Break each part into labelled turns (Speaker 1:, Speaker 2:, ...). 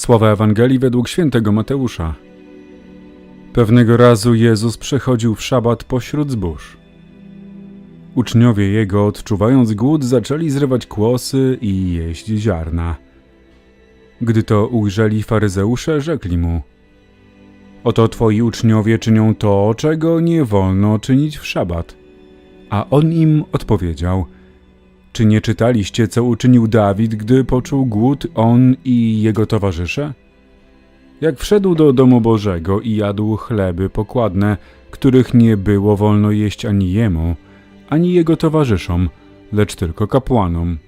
Speaker 1: Słowa Ewangelii według świętego Mateusza. Pewnego razu Jezus przechodził w szabat pośród zbóż. Uczniowie jego, odczuwając głód, zaczęli zrywać kłosy i jeść ziarna. Gdy to ujrzeli faryzeusze, rzekli mu: Oto twoi uczniowie czynią to, czego nie wolno czynić w szabat. A on im odpowiedział: Czy nie czytaliście, co uczynił Dawid, gdy poczuł głód on i jego towarzysze? Jak wszedł do domu Bożego i jadł chleby pokładne, których nie było wolno jeść ani jemu, ani jego towarzyszom, lecz tylko kapłanom.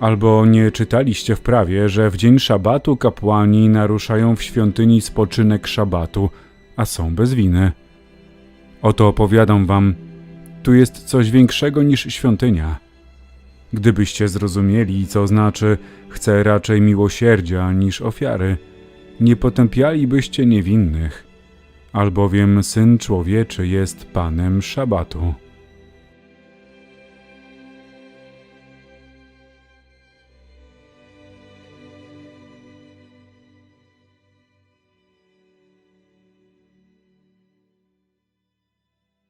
Speaker 1: Albo nie czytaliście w prawie, że w dzień szabatu kapłani naruszają w świątyni spoczynek szabatu, a są bez winy. Oto opowiadam wam, tu jest coś większego niż świątynia. Gdybyście zrozumieli, co znaczy chcę raczej miłosierdzia niż ofiary, nie potępialibyście niewinnych, albowiem Syn Człowieczy jest Panem Szabatu.